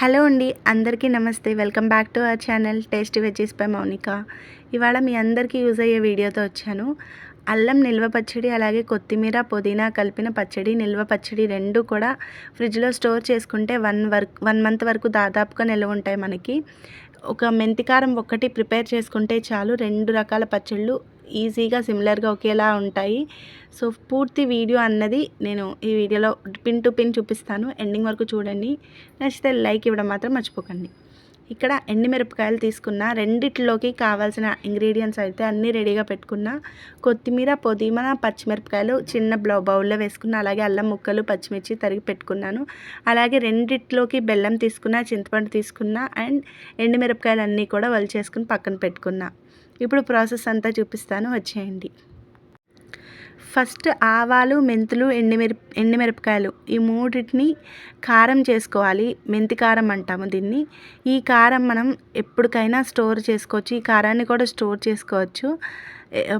Hello అండి అందరికీ నమస్తే. Welcome back to our channel tasty veggies by Mounika. ఇవాళ మీ అందరికీ యూజ్ అయ్యే వీడియోతో వచ్చాను. అల్లం నిల్వ పచ్చడి అలాగే కొత్తిమీర పుదీనా కలిపిన పచ్చడి నిల్వ పచ్చడి రెండు కూడా ఫ్రిడ్జ్లో స్టోర్ చేసుకుంటే వన్ వర్క్ వన్ మంత్ వరకు దాదాపుగా నిల్వ ఉంటాయి మనకి. ఒక మెంతికారం ఒక్కటి ప్రిపేర్ చేసుకుంటే చాలు. రెండు రకాల పచ్చళ్ళు ఈజీగా సిమిలర్గా ఒకేలా ఉంటాయి. సో పూర్తి వీడియో అన్నది నేను ఈ వీడియోలో పిన్ టు పిన్ చూపిస్తాను. ఎండింగ్ వరకు చూడండి. నచ్చితే లైక్ ఇవ్వడం మాత్రం మర్చిపోకండి. ఇక్కడ ఎండిమిరపకాయలు తీసుకున్న రెండిట్లోకి కావాల్సిన ఇంగ్రీడియంట్స్ అయితే అన్నీ రెడీగా పెట్టుకున్న కొత్తిమీర పుదీనా పచ్చిమిరపకాయలు చిన్న బ్లౌ బౌల్లో వేసుకున్న అలాగే అల్లం ముక్కలు పచ్చిమిర్చి తరిగి పెట్టుకున్నాను. అలాగే రెండిట్లోకి బెల్లం తీసుకున్న చింతపండు తీసుకున్న అండ్ ఎండిమిరపకాయలు అన్నీ కూడా వల్ చేసుకుని పక్కన పెట్టుకున్నా. ఇప్పుడు ప్రాసెస్ అంతా చూపిస్తాను వచ్చేయండి. ఫస్ట్ ఆవాలు మెంతులు ఎండిమిర ఎండిమిరపకాయలు ఈ మూడింటిని కారం చేసుకోవాలి. మెంతి కారం అంటాము దీన్ని. ఈ కారం మనం ఎప్పటికైనా స్టోర్ చేసుకోవచ్చు. ఈ కారాన్ని కూడా స్టోర్ చేసుకోవచ్చు.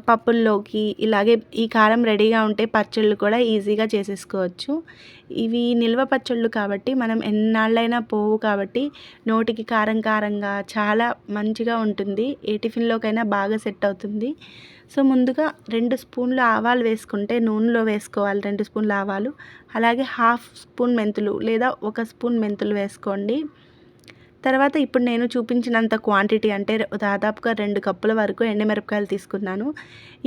పప్పుల్లోకి ఇలాగే ఈ కారం రెడీగా ఉంటే పచ్చళ్ళు కూడా ఈజీగా చేసేసుకోవచ్చు. ఇవి నిల్వ పచ్చళ్ళు కాబట్టి మనం ఎన్నాళ్ళైనా పోవు కాబట్టి నోటికి కారం కారంగా చాలా మంచిగా ఉంటుంది. ఏ టిఫిన్లోకైనా బాగా సెట్ అవుతుంది. సో ముందుగా రెండు స్పూన్లు ఆవాలు వేసుకుంటే నూనెలో వేసుకోవాలి రెండు స్పూన్లు ఆవాలు. అలాగే హాఫ్ స్పూన్ మెంతులు లేదా ఒక స్పూన్ మెంతులు వేసుకోండి. తర్వాత ఇప్పుడు నేను చూపించినంత క్వాంటిటీ అంటే దాదాపుగా రెండు కప్పుల వరకు ఎండుమిరపకాయలు తీసుకున్నాను.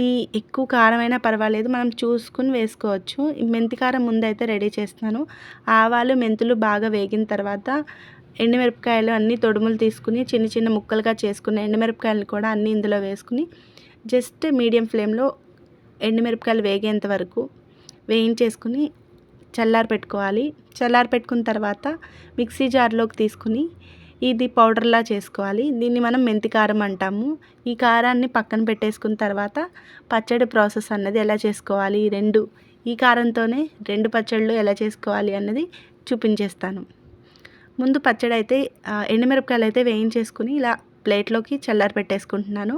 ఈ ఎక్కువ కారమైనా పర్వాలేదు మనం చూసుకుని వేసుకోవచ్చు. మెంతి కారం ముందైతే రెడీ చేస్తున్నాను. ఆవాలు మెంతులు బాగా వేగిన తర్వాత ఎండుమిరపకాయలు అన్ని తొడుములు తీసుకుని చిన్న చిన్న ముక్కలుగా చేసుకున్న ఎండుమిరపకాయలు కూడా అన్నీ ఇందులో వేసుకుని జస్ట్ మీడియం ఫ్లేమ్లో ఎండుమిరపకాయలు వేగేంత వరకు వేయించేసుకుని చల్లారి పెట్టుకోవాలి చల్లారి పెట్టుకున్న తర్వాత మిక్సీ జార్లోకి తీసుకుని ఇది పౌడర్లా చేసుకోవాలి. దీన్ని మనం మెంతి కారం అంటాము. ఈ కారాన్ని పక్కన పెట్టేసుకున్న తర్వాత పచ్చడి ప్రాసెస్ అన్నది ఎలా చేసుకోవాలి? రెండు ఈ కారంతోనే రెండు పచ్చళ్ళు ఎలా చేసుకోవాలి అన్నది చూపించేస్తాను. ముందు పచ్చడి అయితే ఎండుమిరపకాయలు అయితే వేయించేసుకుని ఇలా ప్లేట్లోకి చల్లారి పెట్టేసుకుంటున్నాను.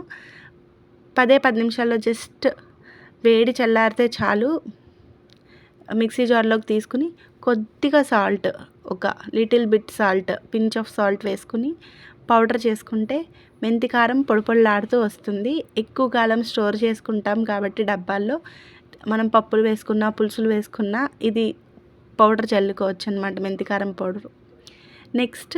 పదే పది నిమిషాల్లో జస్ట్ వేడి చల్లారితే చాలు. మిక్సీ జార్లోకి తీసుకుని కొద్దిగా సాల్ట్ ఒక little bit salt pinch of salt వేసుకుని పౌడర్ చేసుకుంటే మెంతి కారం పొడిపొడిలాడుతూ వస్తుంది. ఎక్కువ కాలం స్టోర్ చేసుకుంటాం కాబట్టి డబ్బాల్లో మనం పప్పులు వేసుకున్నా పులుసులు వేసుకున్నా ఇది పౌడర్ చల్లుకోవచ్చు అనమాట మెంతికారం పౌడర్. నెక్స్ట్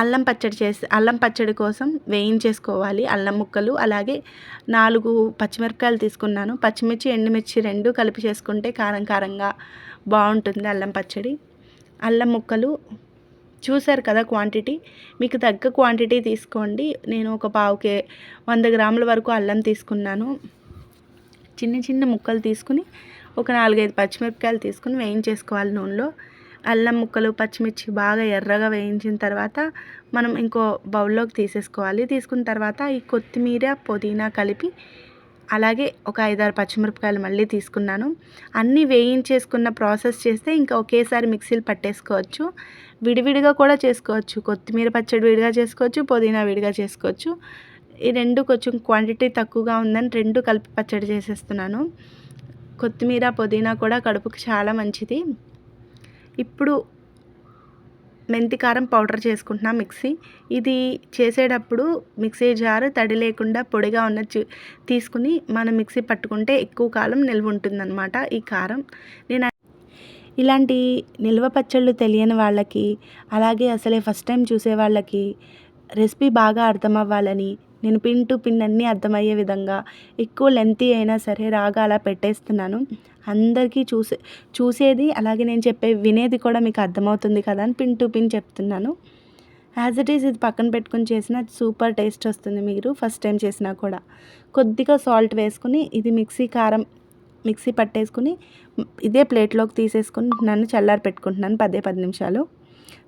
అల్లం పచ్చడి చేసి అల్లం పచ్చడి కోసం వేయించేసుకోవాలి అల్లం ముక్కలు. అలాగే నాలుగు పచ్చిమిరపకాయలు తీసుకున్నాను. పచ్చిమిర్చి ఎండుమిర్చి రెండు కలిపి చేసుకుంటే కారం కారంగా బాగుంటుంది అల్లం పచ్చడి. అల్లం ముక్కలు. చూసారు కదా క్వాంటిటీ? మీకు తగ్గ క్వాంటిటీ తీసుకోండి. నేను ఒక పావుకే వంద గ్రాముల వరకు అల్లం తీసుకున్నాను. చిన్న చిన్న ముక్కలు తీసుకుని ఒక నాలుగైదు పచ్చిమిరపకాయలు తీసుకుని వేయించేసుకోవాలి నూనెలో. అల్లం ముక్కలు పచ్చిమిర్చి బాగా ఎర్రగా వేయించిన తర్వాత మనం ఇంకో బౌల్లోకి తీసేసుకోవాలి. తీసుకున్న తర్వాత ఈ కొత్తిమీర పుదీనా కలిపి అలాగే ఒక ఐదారు పచ్చిమిరపకాయలు మళ్ళీ తీసుకున్నాను. అన్నీ వేయించేసుకున్న ప్రాసెస్ చేస్తే ఇంకా ఒకేసారి మిక్సీలు పట్టేసుకోవచ్చు. విడివిడిగా కూడా చేసుకోవచ్చు. కొత్తిమీర పచ్చడి విడిగా చేసుకోవచ్చు పుదీనా విడిగా చేసుకోవచ్చు. ఈ రెండు కొంచెం క్వాంటిటీ తక్కువగా ఉందని రెండు కలిపి పచ్చడి చేసేస్తున్నాను. కొత్తిమీర పుదీనా కూడా కడుపుకి చాలా మంచిది. ఇప్పుడు మెంతి కారం పౌడర్ చేసుకుంటున్నా మిక్సీ. ఇది చేసేటప్పుడు మిక్సీ జారు తడి లేకుండా పొడిగా ఉన్న తీసుకుని మనం మిక్సీ పట్టుకుంటే ఎక్కువ కాలం నిల్వ ఉంటుందన్నమాట ఈ కారం. నేను ఇలాంటి నిల్వ పచ్చళ్ళు తెలియని వాళ్ళకి అలాగే అసలే ఫస్ట్ టైం చూసే వాళ్ళకి రెసిపీ బాగా అర్థం అవ్వాలని నేను పిన్ టు పిన్ అన్నీ అర్థమయ్యే విధంగా ఎక్కువ లెంతీ అయినా సరే రాగా అలా పెట్టేస్తున్నాను. అందరికీ చూసే చూసేది అలాగే నేను చెప్పే వినేది కూడా మీకు అర్థమవుతుంది కదా అని పిన్ టు పిన్ చెప్తున్నాను. యాజ్ ఇట్ ఈస్ ఇది పక్కన పెట్టుకుని చేసిన సూపర్ టేస్ట్ వస్తుంది మీరు ఫస్ట్ టైం చేసినా కూడా. కొద్దిగా సాల్ట్ వేసుకుని ఇది మిక్సీ కారం మిక్సీ పట్టేసుకుని ఇదే ప్లేట్లోకి తీసేసుకుని నన్ను చల్లారి పెట్టుకుంటున్నాను పదే పది నిమిషాలు.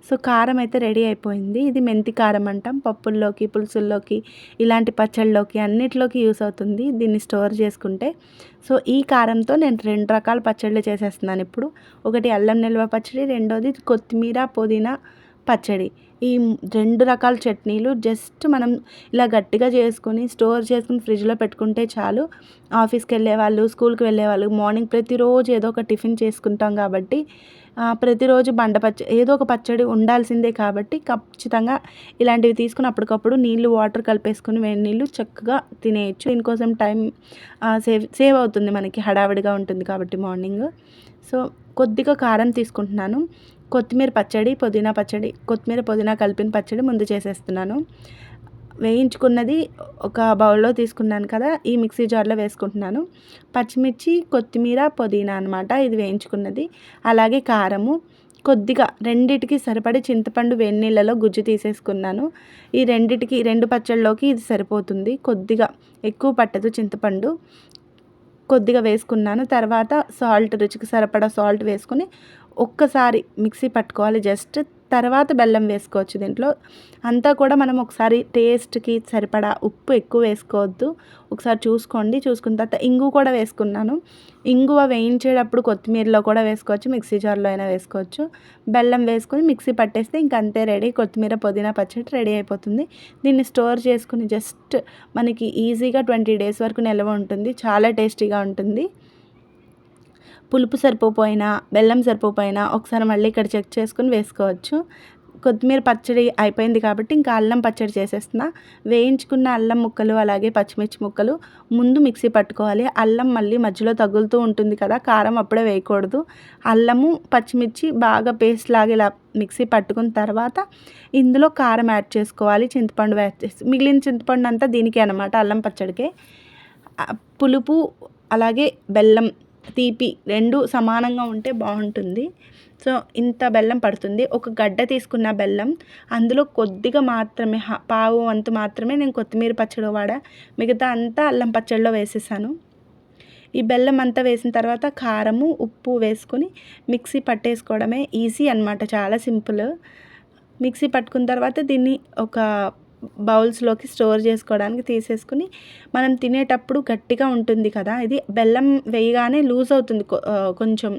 సో కారం అయితే రెడీ అయిపోయింది. ఇది మెంతి కారం అంటాం. పప్పుల్లోకి పులుసుల్లోకి ఇలాంటి పచ్చళ్ళలోకి అన్నిటిలోకి యూస్ అవుతుంది. దీన్ని స్టోర్ చేసుకుంటే. సో ఈ కారంతో నేను రెండు రకాల పచ్చళ్ళు చేసేస్తున్నాను ఇప్పుడు. ఒకటి అల్లం నిల్వ పచ్చడి రెండోది కొత్తిమీర పుదీనా పచ్చడి. ఈ రెండు రకాల చట్నీలు జస్ట్ మనం ఇలా గట్టిగా చేసుకొని స్టోర్ చేసుకుని ఫ్రిడ్జ్లో పెట్టుకుంటే చాలు. ఆఫీస్కి వెళ్ళే వాళ్ళు స్కూల్కి వెళ్ళే వాళ్ళు మార్నింగ్ ప్రతిరోజు ఏదో ఒక టిఫిన్ చేసుకుంటాం కాబట్టి ప్రతిరోజు బండ పచ్చడి ఏదో ఒక పచ్చడి ఉండాల్సిందే కాబట్టి ఖచ్చితంగా ఇలాంటివి తీసుకుని అప్పటికప్పుడు నీళ్ళు వాటర్ కలిపేసుకుని వేడి నీళ్ళు చక్కగా తినేయచ్చు. దీనికోసం టైం సేవ్ సేవ్ అవుతుంది మనకి హడావిడిగా ఉంటుంది కాబట్టి మార్నింగ్. సో కొద్దిగా కారం తీసుకుంటున్నాను. కొత్తిమీర పచ్చడి పుదీనా పచ్చడి కొత్తిమీర పుదీనా కలిపిన పచ్చడి ముందు చేసేస్తున్నాను. వేయించుకున్నది ఒక బౌల్లో తీసుకున్నాను కదా ఈ మిక్సీ జార్లో వేసుకుంటున్నాను. పచ్చిమిర్చి కొత్తిమీర పుదీనా అనమాట ఇది వేయించుకున్నది. అలాగే కారము. కొద్దిగా రెండిటికి సరిపడి చింతపండు వెన్నీళ్ళలో గుజ్జు తీసేసుకున్నాను. ఈ రెండిటికి రెండు పచ్చళ్ళలోకి ఇది సరిపోతుంది. కొద్దిగా ఎక్కువ పట్టదు చింతపండు. కొద్దిగా వేసుకున్నాను. తర్వాత సాల్ట్ రుచికి సరిపడా సాల్ట్ వేసుకుని ఒక్కసారి మిక్సీ పట్టుకోవాలి. జస్ట్ తర్వాత బెల్లం వేసుకోవచ్చు దీంట్లో. అంతా కూడా మనం ఒకసారి టేస్ట్కి సరిపడా ఉప్పు ఎక్కువ వేసుకోవద్దు. ఒకసారి చూసుకోండి. చూసుకున్న తర్వాత ఇంగు కూడా వేసుకున్నాను. ఇంగువ వేయించేటప్పుడు కొత్తిమీరలో కూడా వేసుకోవచ్చు. మిక్సీ జార్లో అయినా వేసుకోవచ్చు. బెల్లం వేసుకొని మిక్సీ పట్టేస్తే ఇంక అంతే రెడీ. కొత్తిమీర పుదీనా పచ్చడి రెడీ అయిపోతుంది. దీన్ని స్టోర్ చేసుకుని జస్ట్ మనకి ఈజీగా ట్వంటీ డేస్ వరకు నిల్వ ఉంటుంది. చాలా టేస్టీగా ఉంటుంది. పులుపు సరిపోయినా బెల్లం సరిపోయినా ఒకసారి మళ్ళీ ఇక్కడ చెక్ చేసుకుని వేసుకోవచ్చు. కొత్తిమీర పచ్చడి అయిపోయింది కాబట్టి ఇంకా అల్లం పచ్చడి చేసేస్తున్నా. వేయించుకున్న అల్లం ముక్కలు అలాగే పచ్చిమిర్చి ముక్కలు ముందు మిక్సీ పట్టుకోవాలి. అల్లం మళ్ళీ మధ్యలో తగులుతూ ఉంటుంది కదా కారం అప్పుడే వేయకూడదు. అల్లము పచ్చిమిర్చి బాగా పేస్ట్ లాగా ఇలా మిక్సీ పట్టుకున్న తర్వాత ఇందులో కారం యాడ్ చేసుకోవాలి. చింతపండు యాడ్ చేసి మిగిలిన చింతపండు అంతా దీనికే అనమాట అల్లం పచ్చడికే. పులుపు అలాగే బెల్లం తీపి రెండు సమానంగా ఉంటే బాగుంటుంది. సో ఇంత బెల్లం పడుతుంది. ఒక గడ్డ తీసుకున్న బెల్లం అందులో కొద్దిగా మాత్రమే పావు వంతు మాత్రమే నేను కొత్తిమీర పచ్చడి వాడా మిగతా అంతా అల్లం పచ్చడిలో వేసేసాను. ఈ బెల్లం అంతా వేసిన తర్వాత కారము ఉప్పు వేసుకొని మిక్సీ పట్టేసుకోవడమే ఈజీ అనమాట చాలా సింపుల్. మిక్సీ పట్టుకున్న తర్వాత దీన్ని ఒక బౌల్స్లోకి స్టోర్ చేసుకోవడానికి తీసేసుకుని మనం తినేటప్పుడు గట్టిగా ఉంటుంది కదా ఇది బెల్లం వేయగానే లూజ్ అవుతుంది కొంచెం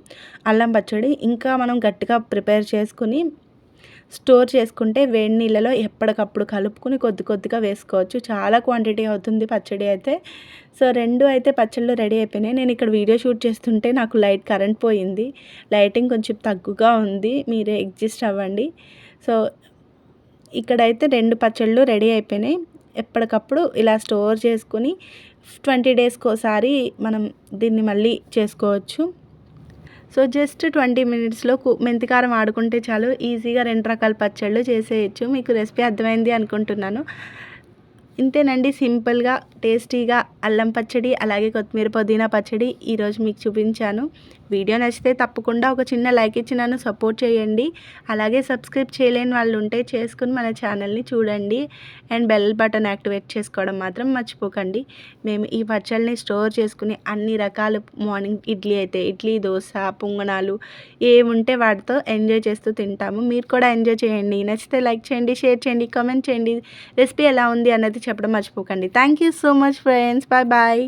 అల్లం పచ్చడి. ఇంకా మనం గట్టిగా ప్రిపేర్ చేసుకుని స్టోర్ చేసుకుంటే వేడి నీళ్ళలో ఎప్పటికప్పుడు కలుపుకుని కొద్ది కొద్దిగా వేసుకోవచ్చు. చాలా క్వాంటిటీ అవుతుంది పచ్చడి అయితే. సో రెండు అయితే పచ్చళ్ళు రెడీ అయిపోయినాయి. నేను ఇక్కడ వీడియో షూట్ చేస్తుంటే నాకు లైట్ కరెంట్ పోయింది. లైటింగ్ కొంచెం తగ్గుగా ఉంది. మీరే ఎగ్జిస్ట్ అవ్వండి. సో ఇక్కడైతే రెండు పచ్చళ్ళు రెడీ అయిపోయినాయి. ఎప్పటికప్పుడు ఇలా స్టోర్ చేసుకుని ట్వంటీ డేస్కి ఒకసారి మనం దీన్ని మళ్ళీ చేసుకోవచ్చు. సో జస్ట్ ట్వంటీ మినిట్స్లో మెంతికారం ఆడుకుంటే చాలు. ఈజీగా రెండు రకాల పచ్చళ్ళు చేసేయచ్చు. మీకు రెసిపీ అర్థమైంది అనుకుంటున్నాను. ఇంతేనండి సింపుల్గా టేస్టీగా అల్లం పచ్చడి అలాగే కొత్తిమీర పుదీనా పచ్చడి ఈరోజు మీకు చూపించాను. వీడియో నచ్చితే తప్పకుండా ఒక చిన్న లైక్ ఇచ్చి నన్ను సపోర్ట్ చేయండి. అలాగే సబ్స్క్రైబ్ చేయలేని వాళ్ళు ఉంటే చేసుకుని మన ఛానల్ని చూడండి. అండ్ బెల్ బటన్ యాక్టివేట్ చేసుకోవడం మాత్రం మర్చిపోకండి. మేము ఈ పచ్చళ్ళని స్టోర్ చేసుకుని అన్ని రకాల మార్నింగ్ ఇడ్లీ అయితే ఇడ్లీ దోశ పొంగనాలు ఏముంటే వాటితో ఎంజాయ్ చేస్తూ తింటాము. మీరు కూడా ఎంజాయ్ చేయండి. నచ్చితే లైక్ చేయండి షేర్ చేయండి కామెంట్ చేయండి. రెసిపీ ఎలా ఉంది అన్నది చెప్పడం మర్చిపోకండి. Thank you so much friends. Bye bye.